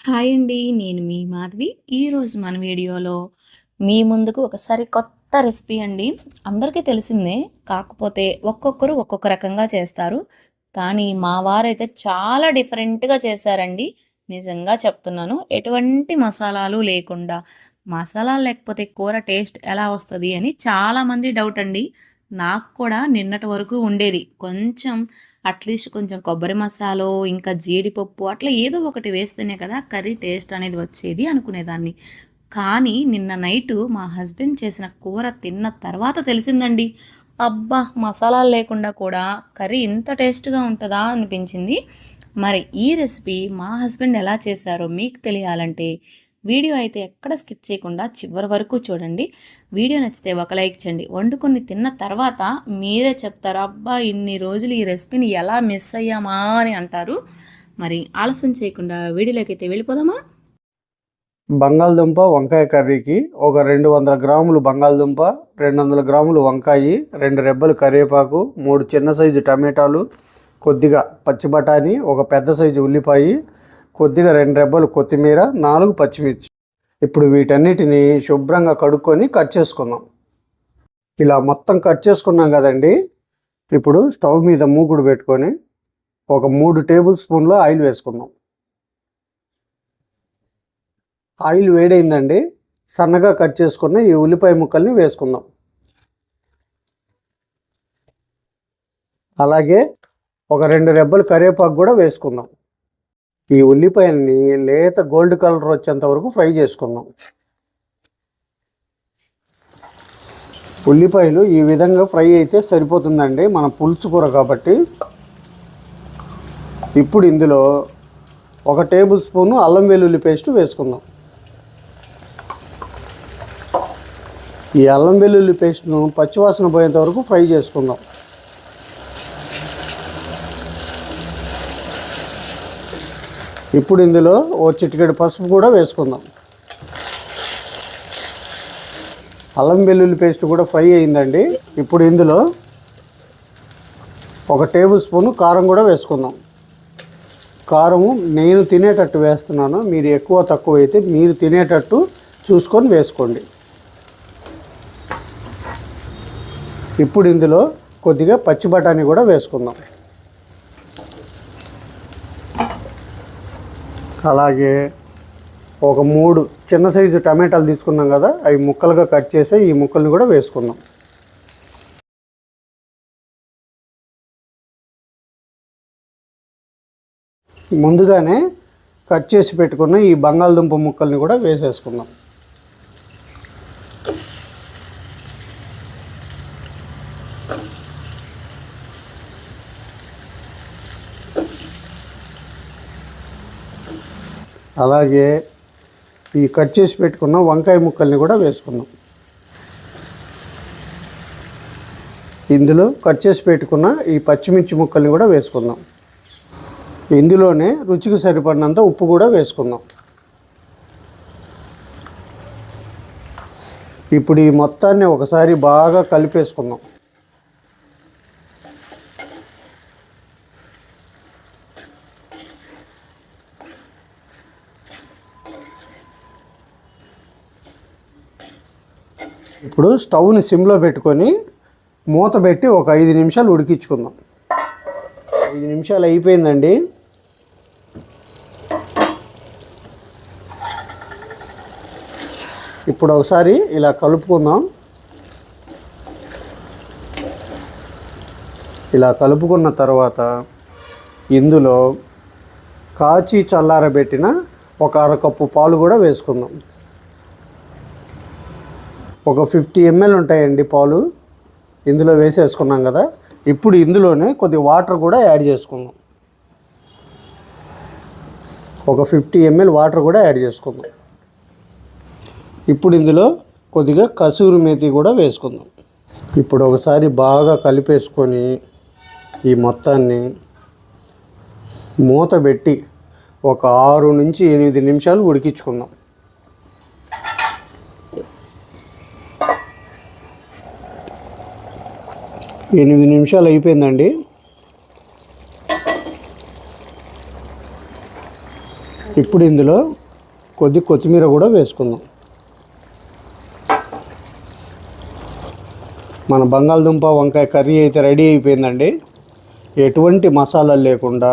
Hi అండి. నేను మీ మాధవి. ఈరోజు మన వీడియోలో మీ ముందుకు ఒక సరికొత్త రెసిపీ అండి. అందరికీ తెలిసిందే. కాకపోతే ఒక్కొక్కరు ఒక్కొక్క రకంగా చేస్తారు. కానీ మా వారైతే చాలా డిఫరెంట్‌గా చేశారండి. నిజంగా చెప్తున్నాను. ఎటువంటి మసాలాలు లేకుండా, మసాలాలు లేకపోతే కూర టేస్ట్ ఎలా వస్తుంది అని చాలామంది డౌట్ అండి. నాకు కూడా నిన్నటి వరకు ఉండేది. కొంచెం అట్‌లీస్ట్ కొంచెం కొబ్బరి మసాలో, ఇంకా జీడిపప్పు అట్లా ఏదో ఒకటి వేస్తేనే కదా కర్రీ టేస్ట్ అనేది వచ్చేది అనుకునేదాన్ని. కానీ నిన్న నైటు మా హస్బెండ్ చేసిన కూర తిన్న తర్వాత తెలిసిందండి. అబ్బా! మసాలాలు లేకుండా కూడా కర్రీ ఇంత టేస్ట్‌గా ఉంటుందా అనిపించింది. మరి ఈ రెసిపీ మా హస్బెండ్ ఎలా చేశారో మీకు తెలియాలంటే వీడియో అయితే ఎక్కడ స్కిప్ చేయకుండా చివరి వరకు చూడండి. వీడియో నచ్చితే ఒక లైక్ చేయండి. వండుకొని తిన్న తర్వాత మీరే చెప్తారు. అబ్బా! ఇన్ని రోజులు ఈ రెసిపీని ఎలా మిస్ అయ్యామా అని అంటారు. మరి ఆలస్యం చేయకుండా వీడియోలోకైతే వెళ్ళిపోదామా? బంగాళదుంప వంకాయ కర్రీకి ఒక 200 గ్రాములు బంగాళదుంప, 200 గ్రాములు వంకాయి, రెండు రెబ్బలు కరివేపాకు, మూడు చిన్న సైజు టమాటాలు, కొద్దిగా పచ్చి బఠానీ, ఒక పెద్ద సైజు ఉల్లిపాయ, కొద్దిగా రెండు రెబ్బలు కొత్తిమీర, నాలుగు పచ్చిమిర్చి. ఇప్పుడు వీటన్నిటిని శుభ్రంగా కడుక్కొని కట్ చేసుకుందాం. ఇలా మొత్తం కట్ చేసుకున్నాం కదండి. ఇప్పుడు స్టవ్ మీద మూకుడు పెట్టుకొని ఒక మూడు టేబుల్ స్పూన్ల ఆయిల్ వేసుకుందాం. ఆయిల్ వేడైందండి. సన్నగా కట్ చేసుకున్న ఈ ఉల్లిపాయ ముక్కల్ని వేసుకుందాం. అలాగే ఒక రెండు రెబ్బలు కరివేపాకు కూడా వేసుకుందాం. ఈ ఉల్లిపాయల్ని లేత గోల్డ్ కలర్ వచ్చేంత వరకు ఫ్రై చేసుకుందాం. ఉల్లిపాయలు ఈ విధంగా ఫ్రై అయితే సరిపోతుందండి మన పులుసు కూర కాబట్టి. ఇప్పుడు ఇందులో ఒక టేబుల్ స్పూను అల్లం వెల్లుల్లి పేస్ట్ వేసుకుందాం. ఈ అల్లం వెల్లుల్లి పేస్ట్ను పచ్చివాసన పోయేంత వరకు ఫ్రై చేసుకుందాం. ఇప్పుడు ఇందులో ఓ చిటికెడు పసుపు కూడా వేసుకుందాం. అల్లం వెల్లుల్లి పేస్ట్ కూడా ఫ్రై అయిందండి. ఇప్పుడు ఇందులో ఒక టేబుల్ స్పూన్ కారం కూడా వేసుకుందాం. కారము నేను తినేటట్టు వేస్తున్నాను. మీరు ఎక్కువ తక్కువ అయితే మీరు తినేటట్టు చూసుకొని వేసుకోండి. ఇప్పుడు ఇందులో కొద్దిగా పచ్చి బఠానీ కూడా వేసుకుందాం. అలాగే ఒక మూడు చిన్న సైజు టమాటాలు తీసుకున్నాం కదా అవి ముక్కలుగా కట్ చేసి ఈ ముక్కల్ని కూడా వేసుకుందాం. ముందుగానే కట్ చేసి పెట్టుకున్న ఈ బంగాళదుంప ముక్కల్ని కూడా వేసేసుకుందాం. అలాగే ఈ కట్ చేసి పెట్టుకున్న వంకాయ ముక్కల్ని కూడా వేసుకుందాం. ఇందులో కట్ చేసి పెట్టుకున్న ఈ పచ్చిమిర్చి ముక్కల్ని కూడా వేసుకుందాం. ఇందులోనే రుచికి సరిపడినంత ఉప్పు కూడా వేసుకుందాం. ఇప్పుడు ఈ మొత్తాన్ని ఒకసారి బాగా కలిపేసుకుందాం. ఇప్పుడు స్టవ్ని సిమ్లో పెట్టుకొని మూత పెట్టి ఒక ఐదు నిమిషాలు ఉడికించుకుందాం. ఐదు నిమిషాలు అయిపోయిందండి. ఇప్పుడు ఒకసారి ఇలా కలుపుకుందాం. ఇలా కలుపుకున్న తర్వాత ఇందులో కాచి చల్లారబెట్టిన ఒక అరకప్పు పాలు కూడా వేసుకుందాం. ఒక 50 ఎంఎల్ ఉంటాయండి పాలు. ఇందులో వేసేసుకున్నాం కదా. ఇప్పుడు ఇందులోనే కొద్దిగా వాటర్ కూడా యాడ్ చేసుకుందాం. ఒక 50 ఎంఎల్ వాటర్ కూడా యాడ్ చేసుకుందాం. ఇప్పుడు ఇందులో కొద్దిగా కసూరి మేతి కూడా వేసుకుందాం. ఇప్పుడు ఒకసారి బాగా కలిపేసుకొని ఈ మొత్తాన్ని మూత పెట్టి ఒక ఆరు నుంచి ఎనిమిది నిమిషాలు ఉడికించుకుందాం. ఎనిమిది నిమిషాలు అయిపోయిందండి. ఇప్పుడు ఇందులో కొద్ది కొత్తిమీర కూడా వేసుకుందాం. మన బంగాళదుంప వంకాయ కర్రీ అయితే రెడీ అయిపోయిందండి. ఎటువంటి మసాలాలు లేకుండా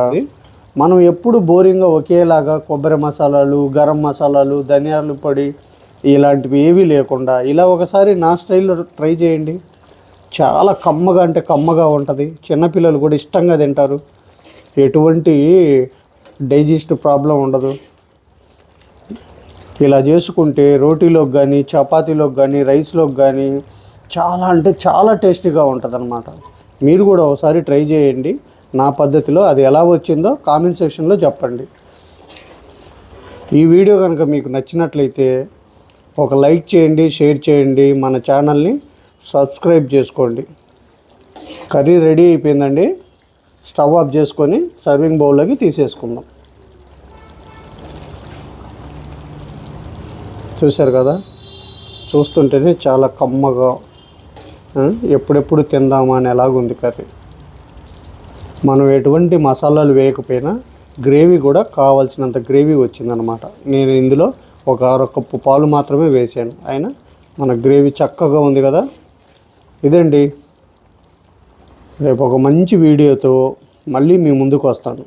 మనం ఎప్పుడు బోరింగ్గా ఒకేలాగా కొబ్బరి మసాలాలు గరం మసాలాలు ధనియాల పొడి ఇలాంటివి ఏవీ లేకుండా ఇలా ఒకసారి నా స్టైల్లో ట్రై చేయండి. చాలా కమ్మగా అంటే కమ్మగా ఉంటుంది. చిన్నపిల్లలు కూడా ఇష్టంగా తింటారు. ఎటువంటి డైజెస్ట్ ప్రాబ్లం ఉండదు. ఇలా చేసుకుంటే రోటీలోకి కానీ చపాతీలోకి కానీ రైస్లోకి కానీ చాలా అంటే చాలా టేస్టీగా ఉంటుంది మీరు కూడా ఒకసారి ట్రై చేయండి. నా పద్ధతిలో అది ఎలా వచ్చిందో కామెంట్ సెక్షన్లో చెప్పండి. ఈ వీడియో కనుక మీకు నచ్చినట్లయితే ఒక లైక్ చేయండి షేర్ చేయండి మన ఛానల్ని. సబ్స్క్రైబ్ చేసుకోండి. కర్రీ రెడీ అయిపోయిందండి. స్టవ్ ఆఫ్ చేసుకొని సర్వింగ్ బౌల్లోకి తీసేసుకుందాం. చూశారు కదా? చూస్తుంటేనే చాలా కమ్మగా ఎప్పుడెప్పుడు తిందామా అని ఎలాగుంది కర్రీ. మనం ఎటువంటి మసాలాలు వేయకపోయినా గ్రేవీ కూడా కావాల్సినంత గ్రేవీ వచ్చిందనమాట. నేను ఇందులో ఒక అర కప్పు పాలు మాత్రమే వేసాను అయినా మన గ్రేవీ చక్కగా ఉంది కదా? ఇదండి. రేపు ఒక మంచి వీడియోతో మళ్ళీ మీ ముందుకు వస్తాను.